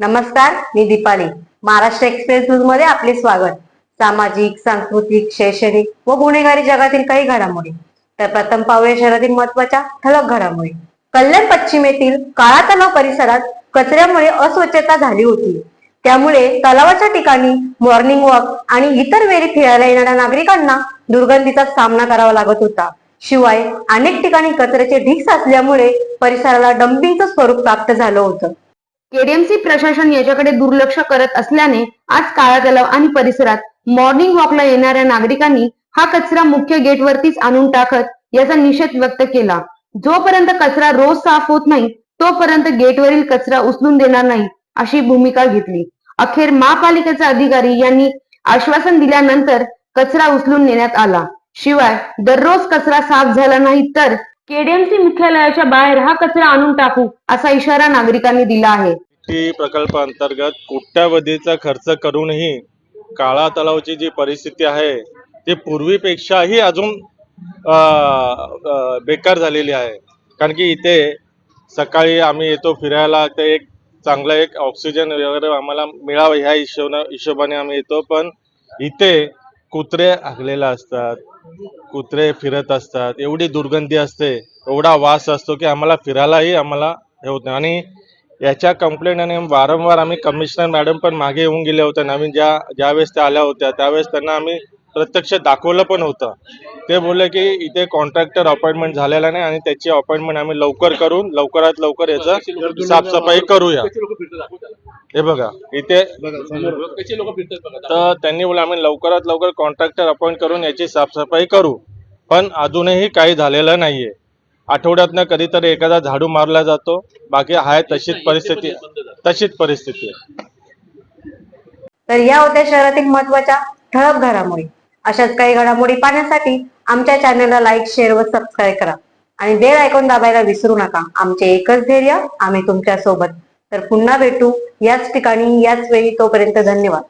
नमस्कार मी दीपाली. महाराष्ट्र एक्सप्रेस न्यूजमध्ये आपले स्वागत. सामाजिक सांस्कृतिक शैक्षणिक व गुन्हेगारी जगातील काही घडामोडी. तर प्रथम पाहूया शहरातील महत्त्वाच्या ठळक घडामोडी. कल्याण पश्चिमेतील काळा तलाव परिसरात कचऱ्यामुळे अस्वच्छता झाली होती. त्यामुळे तलावाच्या ठिकाणी मॉर्निंग वॉक आणि इतर वेळी फिरायला येणाऱ्या नागरिकांना दुर्गंधीचा सामना करावा लागत होता. शिवाय अनेक ठिकाणी कचऱ्याचे ढिक्स साचल्यामुळे परिसराला डम्पिंगचं स्वरूप प्राप्त झालं होतं. केडीएमसी प्रशासन याच्याकडे दुर्लक्ष करत असल्याने आज काळा तलाव आणि परिसरात मॉर्निंग वॉकला येणाऱ्या नागरिकांनी हा कचरा मुख्य गेटवरतीच आणून टाकत याचा निषेध व्यक्त केला. जोपर्यंत कचरा रोज साफ होत नाही तोपर्यंत गेटवरील कचरा उचलून देणार नाही अशी भूमिका घेतली. अखेर महापालिकेचे अधिकारी यांनी आश्वासन दिल्यानंतर कचरा उचलून नेण्यात आला. शिवाय दररोज कचरा साफ झाला नाही तर केडीएमसी मुख्यालयाच्या बाहेर हा कचरा आणून टाकू असा इशारा नागरिकांनी दिला आहे. शक्ती प्रकल्प अंतर्गत कोट्यावधीचा खर्च करूनही काळा तलावची जी परिस्थिती आहे ती पूर्वीपेक्षाही अजून बेकार झालेली आहे. कारण की इथे सकाळी आम्ही येतो फिरायला ते एक चांगलं एक ऑक्सिजन वगैरे आम्हाला मिळावं ह्या हिशोबाने हिशोबाने आम्ही येतो. पण इथे कुत्रे हागलेले असतात कुत्रे फिरत असतात एवढी दुर्गंधी असते एवढा वास असतो की आम्हाला फिरायलाही आम्हाला हे होत नाही. आणि याच्या कंप्लेंट आणि वारंवार आम्ही कमिशनर मॅडम पण मागे येऊन गेल्या होत्या नवीन ज्या ज्यावेळेस त्या आल्या होत्या त्यावेळेस त्यांना आम्ही प्रत्यक्ष दाखवलं पण होतं. ते बोलले की इथे कॉन्ट्रॅक्टर अपॉइंटमेंट झालेला नाही आणि त्याची अपॉइंटमेंट आम्ही लवकर करून लवकरात लवकर याचं साफसफाई करूया. हे बघा इथे तर त्यांनी बोला आम्ही लवकरात लवकर कॉन्ट्रॅक्टर अपॉइंट करून याची साफसफाई करू. पण अजूनही काही झालेलं नाहीये. आठवड्यातनं कधीतरी एखादा झाडू मारला जातो. बाकी आहे तशीच परिस्थिती तशीच परिस्थिती तर या होत्या शहरातील महत्त्वाच्या ठळक घडामोडी. अशाच काही घडामोडी पाहण्यासाठी आमच्या चॅनलला लाईक शेअर व सबस्क्राईब करा. आणि बेल ऐकून दाबायला विसरू नका. आमचे एकच धैर्य आम्ही तुमच्यासोबत तर पुन्हा भेटू याच ठिकाणी याच वेळी. तोपर्यंत धन्यवाद.